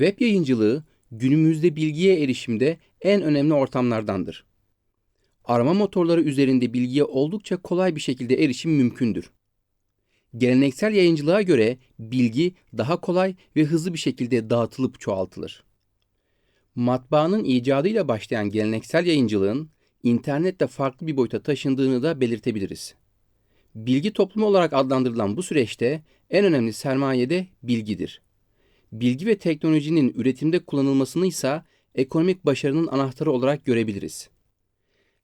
Web yayıncılığı günümüzde bilgiye erişimde en önemli ortamlardandır. Arama motorları üzerinde bilgiye oldukça kolay bir şekilde erişim mümkündür. Geleneksel yayıncılığa göre bilgi daha kolay ve hızlı bir şekilde dağıtılıp çoğaltılır. Matbaanın icadıyla başlayan geleneksel yayıncılığın internette farklı bir boyuta taşındığını da belirtebiliriz. Bilgi toplumu olarak adlandırılan bu süreçte en önemli sermaye de bilgidir. Bilgi ve teknolojinin üretimde kullanılmasını ise ekonomik başarının anahtarı olarak görebiliriz.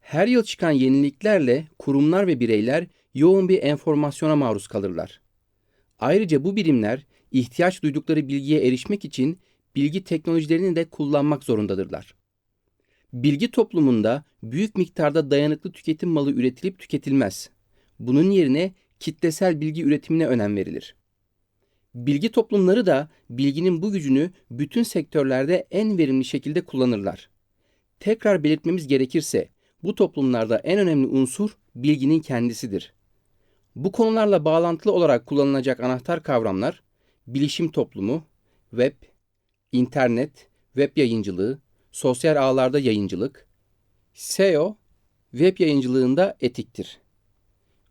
Her yıl çıkan yeniliklerle kurumlar ve bireyler yoğun bir enformasyona maruz kalırlar. Ayrıca bu birimler ihtiyaç duydukları bilgiye erişmek için bilgi teknolojilerini de kullanmak zorundadırlar. Bilgi toplumunda büyük miktarda dayanıklı tüketim malı üretilip tüketilmez. Bunun yerine kitlesel bilgi üretimine önem verilir. Bilgi toplumları da bilginin bu gücünü bütün sektörlerde en verimli şekilde kullanırlar. Tekrar belirtmemiz gerekirse bu toplumlarda en önemli unsur bilginin kendisidir. Bu konularla bağlantılı olarak kullanılacak anahtar kavramlar bilişim toplumu, web, internet, web yayıncılığı, sosyal ağlarda yayıncılık, SEO, web yayıncılığında etiktir.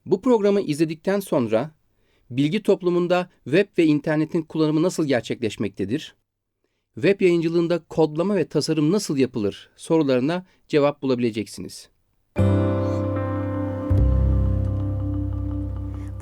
Bu programı izledikten sonra bilgi toplumunda web ve internetin kullanımı nasıl gerçekleşmektedir? Web yayıncılığında kodlama ve tasarım nasıl yapılır sorularına cevap bulabileceksiniz.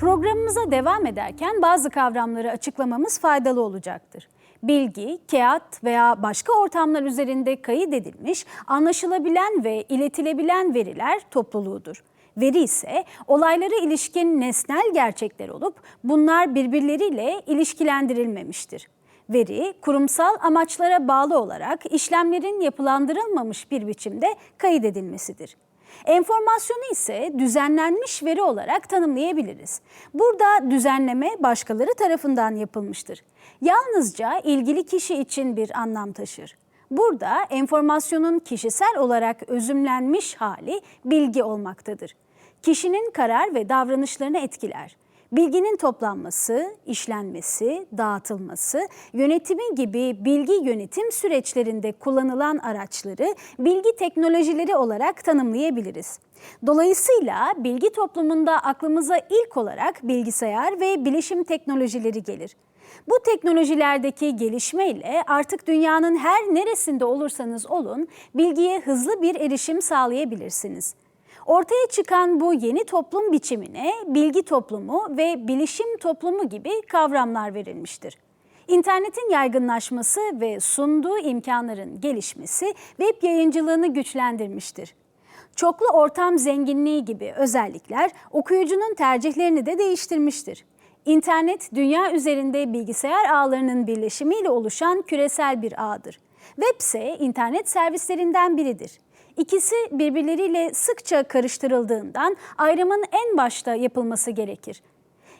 Programımıza devam ederken bazı kavramları açıklamamız faydalı olacaktır. Bilgi, kağıt veya başka ortamlar üzerinde kayıt edilmiş, anlaşılabilen ve iletilebilen veriler topluluğudur. Veri ise olaylara ilişkin nesnel gerçekler olup bunlar birbirleriyle ilişkilendirilmemiştir. Veri, kurumsal amaçlara bağlı olarak işlemlerin yapılandırılmamış bir biçimde kaydedilmesidir. Enformasyonu ise düzenlenmiş veri olarak tanımlayabiliriz. Burada düzenleme başkaları tarafından yapılmıştır. Yalnızca ilgili kişi için bir anlam taşır. Burada enformasyonun kişisel olarak özümlenmiş hali bilgi olmaktadır. Kişinin karar ve davranışlarını etkiler. Bilginin toplanması, işlenmesi, dağıtılması, yönetimi gibi bilgi yönetim süreçlerinde kullanılan araçları bilgi teknolojileri olarak tanımlayabiliriz. Dolayısıyla bilgi toplumunda aklımıza ilk olarak bilgisayar ve bilişim teknolojileri gelir. Bu teknolojilerdeki gelişme ile artık dünyanın her neresinde olursanız olun bilgiye hızlı bir erişim sağlayabilirsiniz. Ortaya çıkan bu yeni toplum biçimine bilgi toplumu ve bilişim toplumu gibi kavramlar verilmiştir. İnternetin yaygınlaşması ve sunduğu imkanların gelişmesi web yayıncılığını güçlendirmiştir. Çoklu ortam zenginliği gibi özellikler okuyucunun tercihlerini de değiştirmiştir. İnternet dünya üzerinde bilgisayar ağlarının birleşimiyle oluşan küresel bir ağdır. Web ise internet servislerinden biridir. İkisi birbirleriyle sıkça karıştırıldığından ayrımın en başta yapılması gerekir.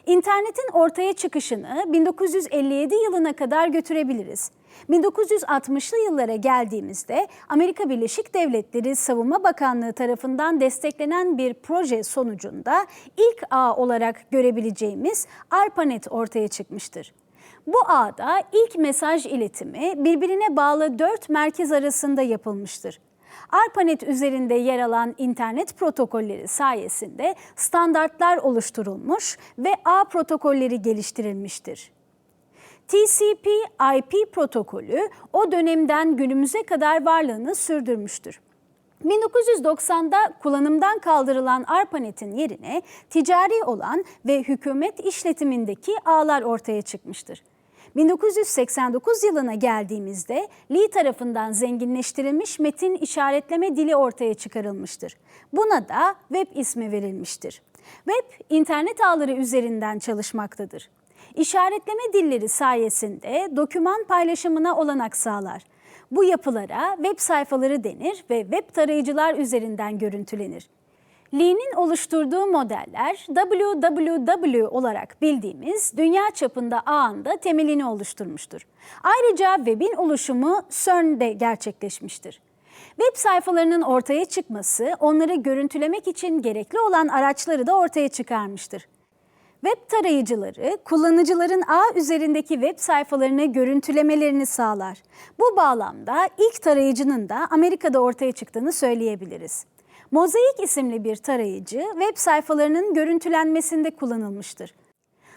İnternetin ortaya çıkışını 1957 yılına kadar götürebiliriz. 1960'lı yıllara geldiğimizde Amerika Birleşik Devletleri Savunma Bakanlığı tarafından desteklenen bir proje sonucunda ilk ağ olarak görebileceğimiz ARPANET ortaya çıkmıştır. Bu ağda ilk mesaj iletimi birbirine bağlı dört merkez arasında yapılmıştır. ARPANET üzerinde yer alan internet protokolleri sayesinde standartlar oluşturulmuş ve ağ protokolleri geliştirilmiştir. TCP/IP protokolü o dönemden günümüze kadar varlığını sürdürmüştür. 1990'da kullanımdan kaldırılan ARPANET'in yerine ticari olan ve hükümet işletimindeki ağlar ortaya çıkmıştır. 1989 yılına geldiğimizde Lee tarafından zenginleştirilmiş metin işaretleme dili ortaya çıkarılmıştır. Buna da web ismi verilmiştir. Web, internet ağları üzerinden çalışmaktadır. İşaretleme dilleri sayesinde doküman paylaşımına olanak sağlar. Bu yapılara web sayfaları denir ve web tarayıcılar üzerinden görüntülenir. Lee'nin oluşturduğu modeller WWW olarak bildiğimiz dünya çapında ağında temelini oluşturmuştur. Ayrıca webin oluşumu CERN'de gerçekleşmiştir. Web sayfalarının ortaya çıkması onları görüntülemek için gerekli olan araçları da ortaya çıkarmıştır. Web tarayıcıları kullanıcıların ağ üzerindeki web sayfalarını görüntülemelerini sağlar. Bu bağlamda ilk tarayıcının da Amerika'da ortaya çıktığını söyleyebiliriz. Mosaic isimli bir tarayıcı web sayfalarının görüntülenmesinde kullanılmıştır.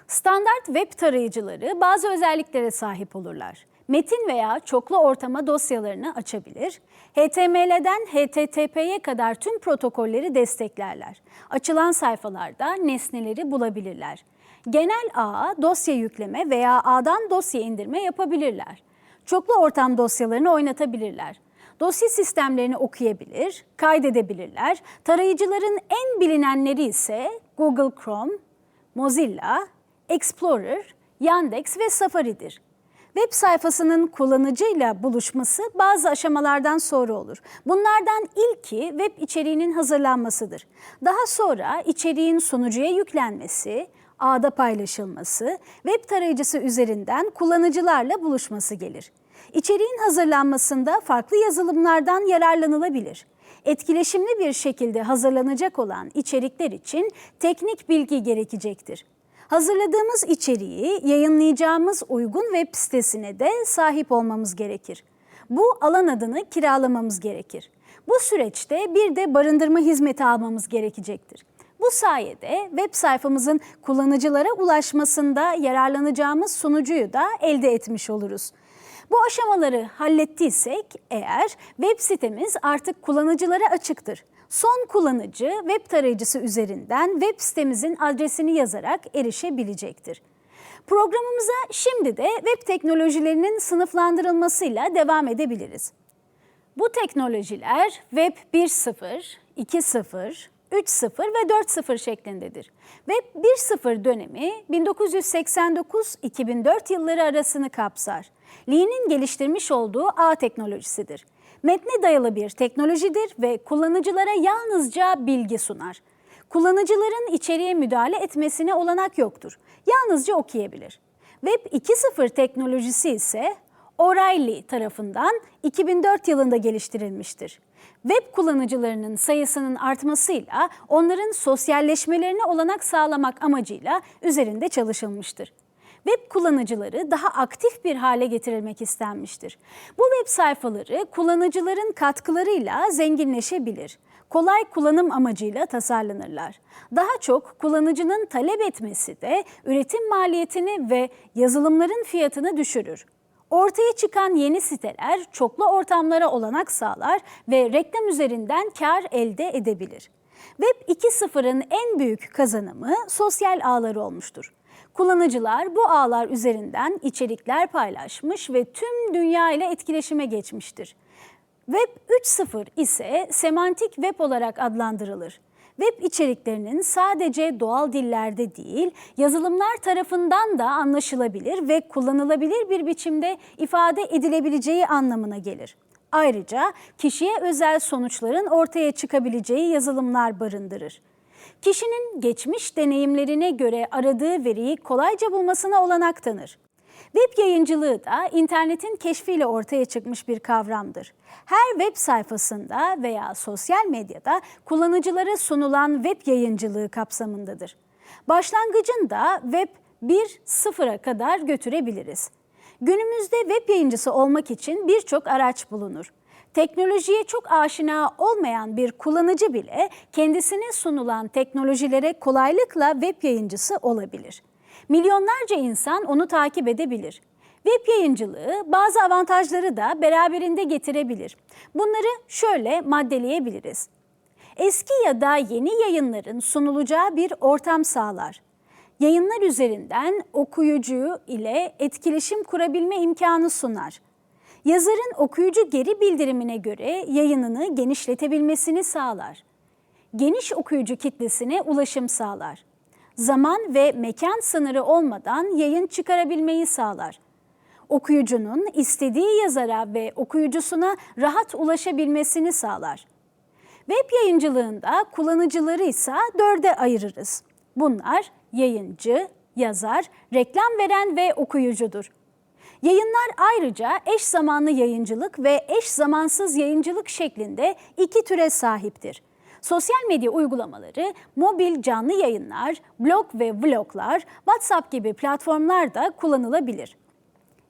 Standart web tarayıcıları bazı özelliklere sahip olurlar. Metin veya çoklu ortama dosyalarını açabilir, HTML'den HTTP'ye kadar tüm protokolleri desteklerler. Açılan sayfalarda nesneleri bulabilirler. Genel ağa dosya yükleme veya ağdan dosya indirme yapabilirler. Çoklu ortam dosyalarını oynatabilirler. Dosya sistemlerini okuyabilir, kaydedebilirler. Tarayıcıların en bilinenleri ise Google Chrome, Mozilla, Explorer, Yandex ve Safari'dir. Web sayfasının kullanıcıyla buluşması bazı aşamalardan sonra olur. Bunlardan ilki web içeriğinin hazırlanmasıdır. Daha sonra içeriğin sunucuya yüklenmesi, ağda paylaşılması, web tarayıcısı üzerinden kullanıcılarla buluşması gelir. İçeriğin hazırlanmasında farklı yazılımlardan yararlanılabilir. Etkileşimli bir şekilde hazırlanacak olan içerikler için teknik bilgi gerekecektir. Hazırladığımız içeriği yayınlayacağımız uygun web sitesine de sahip olmamız gerekir. Bu alan adını kiralamamız gerekir. Bu süreçte bir de barındırma hizmeti almamız gerekecektir. Bu sayede web sayfamızın kullanıcılara ulaşmasında yararlanacağımız sunucuyu da elde etmiş oluruz. Bu aşamaları hallettiysek eğer web sitemiz artık kullanıcılara açıktır. Son kullanıcı web tarayıcısı üzerinden web sitemizin adresini yazarak erişebilecektir. Programımıza şimdi de web teknolojilerinin sınıflandırılmasıyla devam edebiliriz. Bu teknolojiler Web 1.0, 2.0, 3.0 ve 4.0 şeklindedir. Web 1.0 dönemi 1989-2004 yılları arasını kapsar. Lee'nin geliştirmiş olduğu ağ teknolojisidir. Metne dayalı bir teknolojidir ve kullanıcılara yalnızca bilgi sunar. Kullanıcıların içeriğe müdahale etmesine olanak yoktur. Yalnızca okuyabilir. Web 2.0 teknolojisi ise O'Reilly tarafından 2004 yılında geliştirilmiştir. Web kullanıcılarının sayısının artmasıyla onların sosyalleşmelerine olanak sağlamak amacıyla üzerinde çalışılmıştır. Web kullanıcıları daha aktif bir hale getirilmek istenmiştir. Bu web sayfaları kullanıcıların katkılarıyla zenginleşebilir. Kolay kullanım amacıyla tasarlanırlar. Daha çok kullanıcının talep etmesi de üretim maliyetini ve yazılımların fiyatını düşürür. Ortaya çıkan yeni siteler çoklu ortamlara olanak sağlar ve reklam üzerinden kar elde edebilir. Web 2.0'ın en büyük kazanımı sosyal ağları olmuştur. Kullanıcılar bu ağlar üzerinden içerikler paylaşmış ve tüm dünya ile etkileşime geçmiştir. Web 3.0 ise semantik web olarak adlandırılır. Web içeriklerinin sadece doğal dillerde değil, yazılımlar tarafından da anlaşılabilir ve kullanılabilir bir biçimde ifade edilebileceği anlamına gelir. Ayrıca kişiye özel sonuçların ortaya çıkabileceği yazılımlar barındırır. Kişinin geçmiş deneyimlerine göre aradığı veriyi kolayca bulmasına olanak tanır. Web yayıncılığı da internetin keşfiyle ortaya çıkmış bir kavramdır. Her web sayfasında veya sosyal medyada kullanıcılara sunulan web yayıncılığı kapsamındadır. Başlangıcın da web 1.0'a kadar götürebiliriz. Günümüzde web yayıncısı olmak için birçok araç bulunur. Teknolojiye çok aşina olmayan bir kullanıcı bile kendisine sunulan teknolojilere kolaylıkla web yayıncısı olabilir. Milyonlarca insan onu takip edebilir. Web yayıncılığı bazı avantajları da beraberinde getirebilir. Bunları şöyle maddeleyebiliriz. Eski ya da yeni yayınların sunulacağı bir ortam sağlar. Yayınlar üzerinden okuyucu ile etkileşim kurabilme imkanı sunar. Yazarın okuyucu geri bildirimine göre yayınını genişletebilmesini sağlar. Geniş okuyucu kitlesine ulaşım sağlar. Zaman ve mekan sınırı olmadan yayın çıkarabilmeyi sağlar. Okuyucunun istediği yazara ve okuyucusuna rahat ulaşabilmesini sağlar. Web yayıncılığında kullanıcıları ise dörde ayırırız. Bunlar yayıncı, yazar, reklam veren ve okuyucudur. Yayınlar ayrıca eş zamanlı yayıncılık ve eş zamansız yayıncılık şeklinde iki türe sahiptir. Sosyal medya uygulamaları, mobil canlı yayınlar, blog ve vloglar, WhatsApp gibi platformlarda kullanılabilir.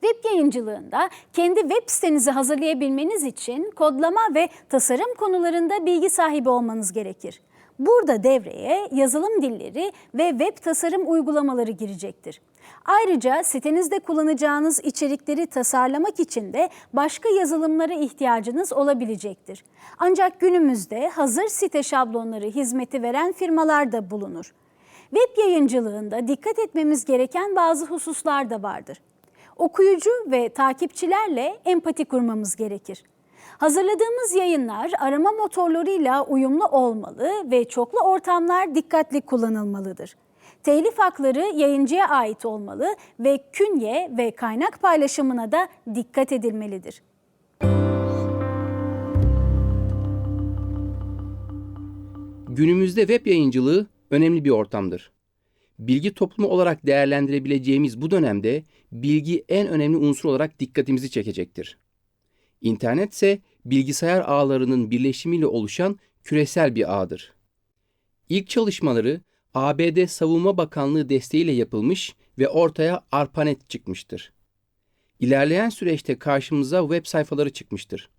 Web yayıncılığında kendi web sitenizi hazırlayabilmeniz için kodlama ve tasarım konularında bilgi sahibi olmanız gerekir. Burada devreye yazılım dilleri ve web tasarım uygulamaları girecektir. Ayrıca sitenizde kullanacağınız içerikleri tasarlamak için de başka yazılımlara ihtiyacınız olabilecektir. Ancak günümüzde hazır site şablonları hizmeti veren firmalar da bulunur. Web yayıncılığında dikkat etmemiz gereken bazı hususlar da vardır okuyucu ve takipçilerle empati kurmamız gerekir. Hazırladığımız yayınlar arama motorlarıyla uyumlu olmalı ve çoklu ortamlar dikkatli kullanılmalıdır. Telif hakları yayıncıya ait olmalı ve künye ve kaynak paylaşımına da dikkat edilmelidir. Günümüzde web yayıncılığı önemli bir ortamdır. Bilgi toplumu olarak değerlendirebileceğimiz bu dönemde bilgi en önemli unsur olarak dikkatimizi çekecektir. İnternet ise bilgisayar ağlarının birleşimiyle oluşan küresel bir ağdır. İlk çalışmaları ABD Savunma Bakanlığı desteğiyle yapılmış ve ortaya ARPANET çıkmıştır. İlerleyen süreçte karşımıza web sayfaları çıkmıştır.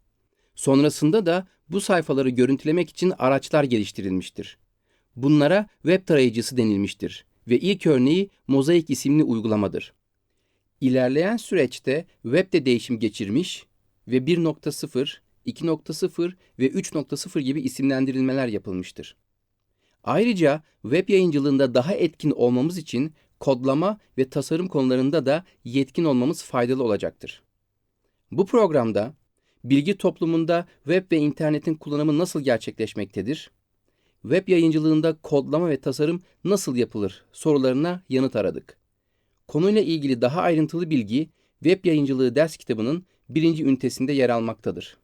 Sonrasında da bu sayfaları görüntülemek için araçlar geliştirilmiştir. Bunlara web tarayıcısı denilmiştir ve ilk örneği Mozaik isimli uygulamadır. İlerleyen süreçte web de değişim geçirmiş ve 1.0, 2.0 ve 3.0 gibi isimlendirilmeler yapılmıştır. Ayrıca web yayıncılığında daha etkin olmamız için kodlama ve tasarım konularında da yetkin olmamız faydalı olacaktır. Bu programda bilgi toplumunda web ve internetin kullanımı nasıl gerçekleşmektedir? Web yayıncılığında kodlama ve tasarım nasıl yapılır sorularına yanıt aradık. Konuyla ilgili daha ayrıntılı bilgi Web Yayıncılığı ders kitabının birinci ünitesinde yer almaktadır.